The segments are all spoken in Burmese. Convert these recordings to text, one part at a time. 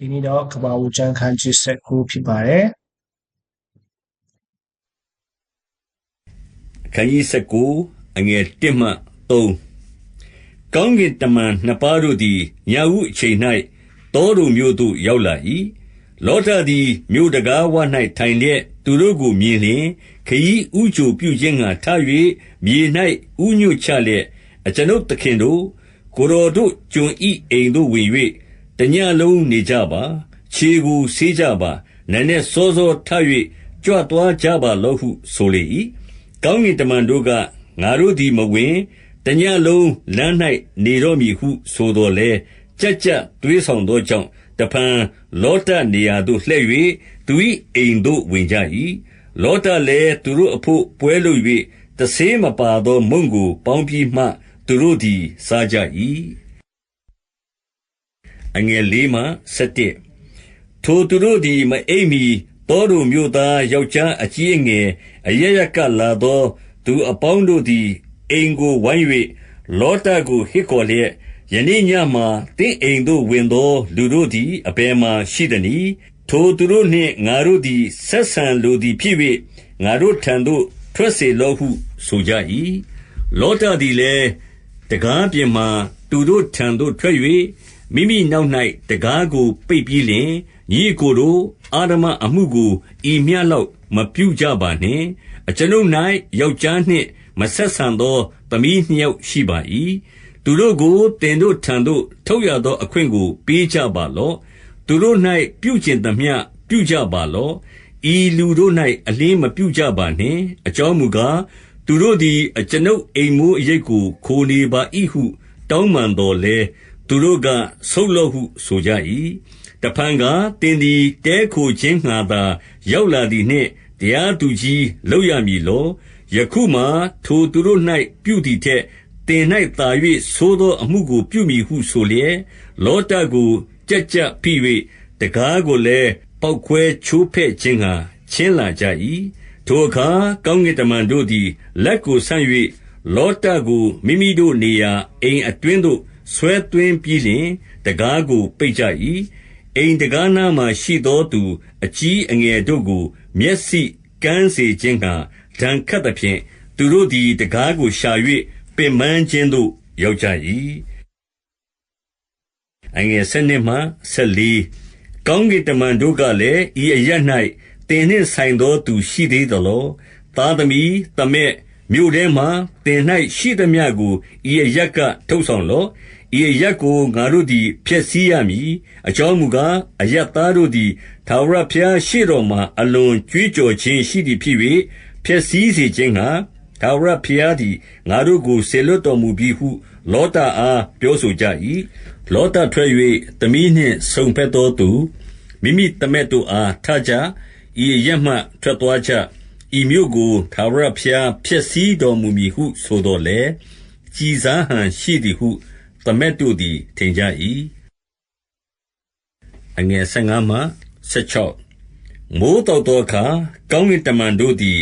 ဒီနေ့တော့ကပ္ပဦးကျမ်းခန်းကြီး19ဖြစ်ပါတယ်ခန်းကြီး19အငယ်1မှ3ကောင်းကင်တမန်နှစ်ပါးတို့သည်ညဦးအချိန်၌တောတို့မြို့သို့ရောက်လာ၏လောထသည်မြို့တကားဝ၌ထိုင်လျက်သူတို့ကိုမြင်လျင်ခရီးဥကြိုပြုခြင်းငှာထ၍မြေ၌ဥညွတ်ချလျက်အကျွန်ုပ်သခင်တို့ကိုယ်တော်တို့ကျွန်ဤအိမ်သို့ဝင်၍ တညလုံးနေကြပါ ခြေကိုဆေးကြပါနည်းနည်းစောစောထ၍ကြွသွားကြပါလောဟု ဆိုလေ၏ကောင်းကင်တမန်တို့က ငါတို့သည်မဝင် တညလုံးလမ်း၌နေတော့မည်ဟု ဆိုတော်လဲကြက်ကြက်တွေးဆောင်သောကြောင့် တဖန်လောတနေရာသို့လှည့်၍သူ၏အိမ်သို့ဝင်ကြ၏လောတလည်း သူတို့အဖို့ပွဲလုပ်၍တဆေးမပါသောမုန့်ကို ပေါင်းပြီးမှ သူတို့သည် စားကြ၏ အငယ်လေးမှ7ထိုသူတို့သည် မအိပ်မီတောတို့မြို့သား ယောက်ျားအကြီးအငယ် အရရကလာသော သူအပေါင်းတို့သည် အိမ်ကိုဝိုင်း၍လောတကို ဟစ်ခေါ်လျက် ယနေ့ညမှာတင့်အိမ်သို့ဝင်သော လူတို့သည် အဘယ်မှာရှိသနည်း ထိုသူတို့နှင့် ငါတို့သည် ဆက်ဆံလိုသည်ဖြစ်၍ငါတို့ထံသို့ ထွက်စေလောဟု ဆိုကြ၏လောတသည်လည်းတကားပြင်မှသူတို့ထံသို့ထွက်၍ မိမိနောက်၌တကားကို ပိတ်ပြီးလျှင် ညီကိုတို့အာဓမအမှုကို ဤမျှလောက် မပြုကြပါနှင့် အကျွန်ုပ်၌ယောက်ျားနှင့် မဆက်ဆံသော သမီးနှစ်ယောက်ရှိပါ၏သူတို့ကိုတင်တို့ထံသို့ ထုတ်ရသောအခွင့်ကို ပေးကြပါလော့ သူတို့၌ပြုကျင်သမျှ ပြုကြပါလော့ ဤလူတို့၌အလင်းမပြုကြပါနှင့် အကြောင်းမူကား သူတို့သည် အကျွန်ုပ်အိမ်မိုးအရိပ်ကို ခိုနေပါ၏ဟု တောင်းပန်တော်လဲ သူတို့က ဆုတ်လော့ဟုဆိုကြ၏တဖန်ကတင်သည်တဲခိုခြင်းငှာသာ ရောက်လာသည်နှင့် တရားသူကြီးလောက်ရမည်လော ယခုမှထိုသူတို့၌ပြုသည်ထက်တင်၌သာ၍သိုးသောအမှုကို ပြုမိဟုဆိုလျက် လောတကိုကြက်ကြက်ဖိ၍တကားကိုလည်း ပောက်ခွဲချိုးဖဲ့ခြင်းငှာချင်းလာကြ၏ထိုအခါ ကောင်းကင်တမန်တို့သည် လက်ကိုဆန့်၍လောတကို မိမိတို့နေရာ အိမ်အတွင်းသို့ ဆွဲသွင်းပြီးလျှင်တကားကို ပိတ်ကြ၏အိမ်တကားနားမှာရှိသောသူ အကြီးအငယ်တို့ကို မျက်စိကန်းစေခြင်းငှာဒဏ်ခတ်သဖြင့် သူတို့သည်တကားကိုရှာ၍ပင်ပန်းခြင်းသို့ ရောက်ကြ၏အငယ်၁၂မှ၁၄ကောင်းကင်တမန်တို့ကလည်း ဤအရ၌တင်နှင့်ဆိုင်သောသူ ရှိသေးသလော သားသမီးသမက် မြို့ထဲမှတင်၌ရှိသမျှကို ဤအရကထုတ်ဆောင်လော့ ဤအရက်ကို ငါတို့သည် ဖျက်ဆီးရမည် အကြောင်းမူကား အရက်သားတို့သည် ထာဝရဘုရားရှေ့တော်မှာ အလွန်ကြွေးကြော်ခြင်းရှိသည်ဖြစ်၍ဖျက်ဆီးစေခြင်းငှာထာဝရဘုရားသည် ငါတို့ကိုဆေလွတ်တော်မူပြီးဟု လောတအား ပြောဆိုကြ၏လောတထွက်၍သမီးနှင့်ဆုံဖက်သောသူ မိမိတမက်တို့အား ထကြဤရက်မှ ထွက်သွားကြ ဤမြို့ကို ထာဝရဘုရား ဖျက်ဆီးတော်မူမည်ဟု ဆိုတော်လေကြည်စားဟန်ရှိသည်ဟု သမက်တို့သည် ထင်ကြ၏အငယ်15မှ16မိုးတောက်သောအခါ ကောင်းကင်တမန်တို့သည်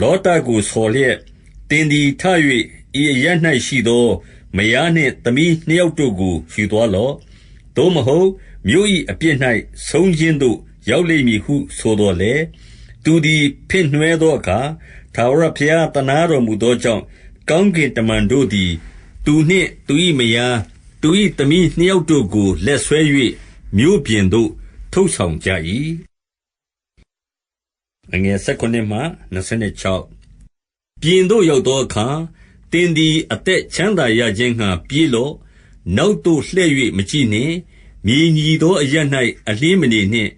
လောတကိုဆော်လျက်တင်သည်ထ၍ဤအရ၌ရှိသော မယားနှင့်သမီးနှစ်ယောက်တို့ကို ယူသွားလော့ သို့မဟုတ် မြို့၏အပြစ်၌ဆုံးခြင်းသို့ ရောက်လိမ့်မည်ဟု ဆိုတော်လေ သူသည်ဖင့်နှွဲသောအခါသာဝရဘုရားတနာတော်မူသောကြောင့် ကောင်းကင်တမန်တို့သည် သူနှင့်သူ၏မယား သူ၏သမီးနှစ်ယောက်တို့ကို လက်ဆွဲ၍မြို့ပြင်သို့ ထုတ်ဆောင်ကြ၏အငယ်16မှ26ပြင်သို့ရောက်သောအခါတင်းသည် အသက်ချမ်းသာရခြင်းငှာပြေးလော့ နောက်သို့လှည့်၍မကြည့်နှင့် မြေညီသောအရ၌အလင်းမနေနှင့်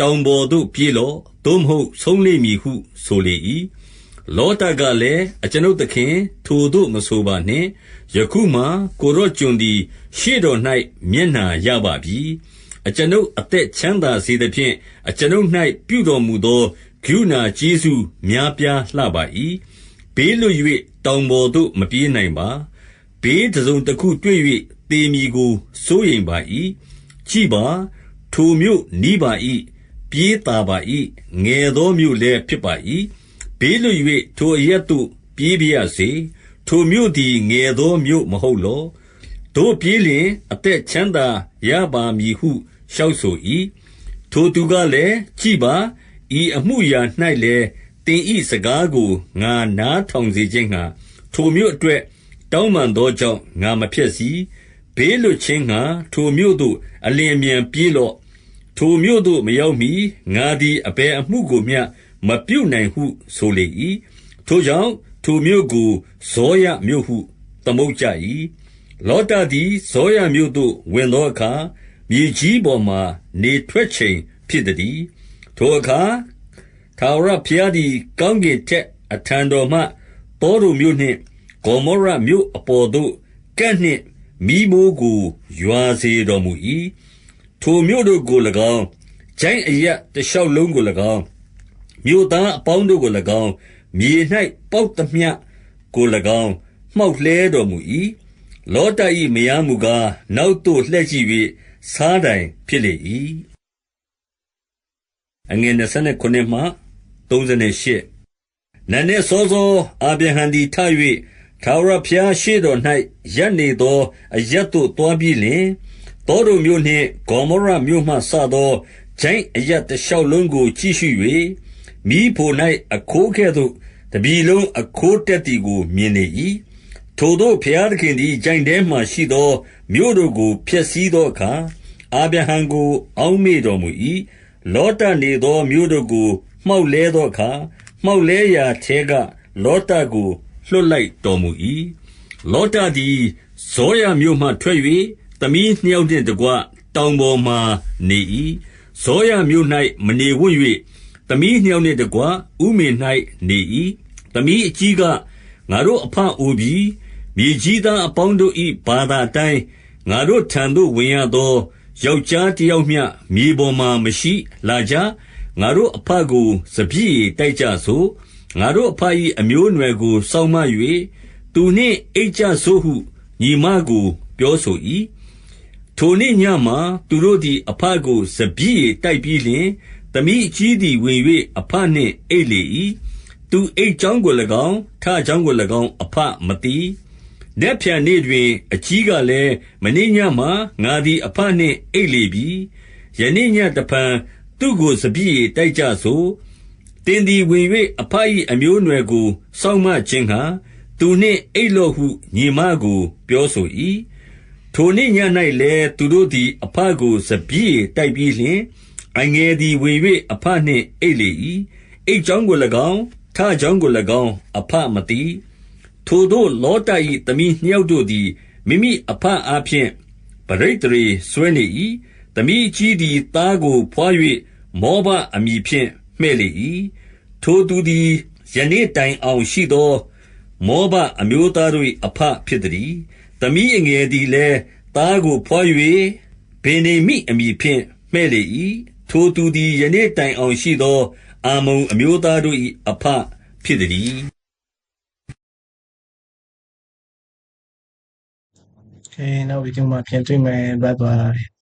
တောင်ပေါ်သို့ ပြေးလော့ သို့မဟုတ် ဆုံးလိမ့်မည်ဟုဆိုလေ၏လောတကလည်း အကျွန်ုပ်သခင် ထိုသို့မဆိုပါနှင့် ယခုမှကိုရော့ကျွန်သည် ရှေ့တော်၌မျက်နှာရပါပြီ အကျွန်ုပ်အသက်ချမ်းသာစေသဖြင့် အကျွန်ုပ်၌ပြုတော်မူသောဂုဏကျေးဇူးများပြားလှပါ၏ဘေးလွတ်၍တောင်ပေါ်သို့ မပြေးနိုင်ပါ ဘေးတစုံတစ်ခုတွေ့၍သေမည်ကို စိုးရိမ်ပါ၏ကြည်ပါ ထိုမြို့နီးပါ၏ ပြေးတာပါ၏ငယ်သောမြို့လည်းဖြစ်ပါ၏ဘေးလွတ်၍ထိုအရက်သို့ ပြေးပြရစေ ထိုမြို့သည် ငယ်သောမြို့မဟုတ်လောတို့ပြေးလျင် အသက်ချမ်းသာရပါမည်ဟု လျှောက်ဆို၏။ထိုသူကလည်း၊ကြည့်ပါ။ဤအမှုအရာ၌လည်း သင်၏စကားကို ငါနားထောင်စေခြင်းငှါ ထိုမြို့အတွက် တောင်းပန်သောကြောင့် ငါမဖျက်ဆီး။ဘေးလွတ်ခြင်းငှါ ထိုမြို့သို့ အလျင်အမြန်ပြေးလော့။ ထိုမြို့သို့မရောက်မှီ ငါသည် အဘယ်အမှုကိုမျှ မပြုနိုင်ဟုဆိုလေ၏။ထိုကြောင့် ထိုမြို့ကို ဇောရမြို့ဟု သမုတ်ကြ၏။လောတသည် ဇောရမြို့သို့ ဝင်သောအခါ၊မြေကြီးပေါ်မှာ နေထွက်ချိန်ဖြစ်သတည်း။ထိုအခါ ထာဝရဘုရားသည် ကောင်းကင်ထက် အထံတော်မှ သောဒုံမြို့နှင့် ဂေါမောရမြို့အပေါ်သို့ ကန့်နှင့် မီးမိုးကို ရွာစေတော်မူ၏။ ထိုမြို့တို့ကို၎င်း၊ချိုင့်အရပ်တရှောက်လုံးကို၎င်း၊မြို့သားအပေါင်းတို့ကို၎င်း၊မြေ၌ပေါက်သမျှကို၎င်း မှောက်လှဲတော်မူ၏။လောတ၏မယားမူကား၊နောက်သို့လှည့်ကြည့်၍ဆားတိုင်ဖြစ်လေ၏။နံနက်စောစော အာဗြဟံသည်ထ၍ထာဝရဘုရားရှေ့တော်၌ရပ်နေသော အရပ်သို့သွားပြီးလျှင်၊ သောဒုံမြို့နှင့် ဂေါမောရမြို့မှစသော ချိုင့်အရပ်တရှောက်လုံးကို ကြည့်ရှု၍၊မီးဖို၌အခိုးကဲ့သို့ တပြည်လုံး အခိုးတက်သည်ကို မြင်လေ၏။ထိုသို့ ဘုရားသခင်သည် ချိုင့်ထဲမှာရှိသော မြို့တို့ကို ဖျက်ဆီးသောအခါ၊အာဗြဟံကို အောက်မေ့တော်မူ၏။လောတနေသော မြို့တို့ကို မှောက်လှဲသောအခါ၊မှောက်လှဲရာထဲက လောတကို လွှတ်လိုက်တော်မူ၏။လောတသည် ဇောရမြို့မှထွက်၍ သမီးနှစ်ယောက်နှင့်တကွ တောင်ပေါ်မှာနေ၏။ဇောရမြို့၌မနေဝံ့၍သမီးနှစ်ယောက်နှင့်တကွ ဥမင်၌နေ၏။သမီးအကြီးက၊ငါတို့အဘအိုပြီ။မြေကြီးသားအပေါင်းတို့၏ဘာသာအတိုင်း ငါတို့ထံသို့ ဝင်ရသော ယောက်ျားတယောက်မျှ မြေပေါ်မှာမရှိ။လာကြ။ငါတို့အဘကို စပျစ်ရည်တိုက်ကြစို့။ငါတို့အဘ၏အမျိုးအနွယ်ကို စောင့်မ၍သူနှင့်အိပ်ကြစို့ဟု ညီမကို ပြောဆို၏။ ထိုနေ့ညမှာ သူတို့သည် အဘကို စပျစ်ရည်တိုက်ပြီးလျှင်၊သမီးအကြီးသည်ဝင်၍အဘနှင့် အိပ်လေ၏။သူအိပ်ကြောင်းကို၎င်း၊ထကြောင်းကို၎င်း အဘမသိ။နက်ဖြန်နေ့တွင် အကြီးကလည်း၊မနေ့ညမှာ ငါသည် အဘနှင့် အိပ်လေပြီ။ယနေ့ညဉ့်တဖန် သူ့ကို စပျစ်ရည်တိုက်ကြစို့။သင်သည်ဝင်၍အဘ၏အမျိုးအနွယ်ကို စောင့်မခြင်းငှါ သူနှင့် အိပ်လော့ဟု ညီမကို ပြောဆို၏။ ထိုနေ့ည၌လည်း သူတို့သည် အဘကို စပျစ်ရည်တိုက်ပြီးလျှင်၊အငယ်သည်ဝင်၍အဘနှင့် အိပ်လေ၏။အိပ်ကြောင်းကို၎င်း၊ထကြောင်းကို၎င်း အဘမသိ။ထိုသို့လောတ၏သမီးနှစ်ယောက်တို့သည် မိမိအဘအားဖြင့် ပဋိသန္ဓေစွဲနေ၏။သမီးအကြီးသည် သားကိုဘွား၍မောဘအမည်ဖြင့် မှည့်လေ၏။ထိုသူသည် ယနေ့တိုင်အောင်ရှိသော မောဘအမျိုးသားတို့၏အဘဖြစ်သတည်း။ သမီးအငယ်သည်လည်း သားကိုဘွား၍ဗင်္ယာမိအမည်ဖြင့် မှည့်လေ၏။ထိုသူသည် ယနေ့တိုင်အောင်ရှိသော အမ္မုန်အမျိုးသားတို့၏အဘဖြစ်သတည်း။ Okay နောက်ဗီဒီယိုမှာပြန်တွေ့မယ်။ Bye bye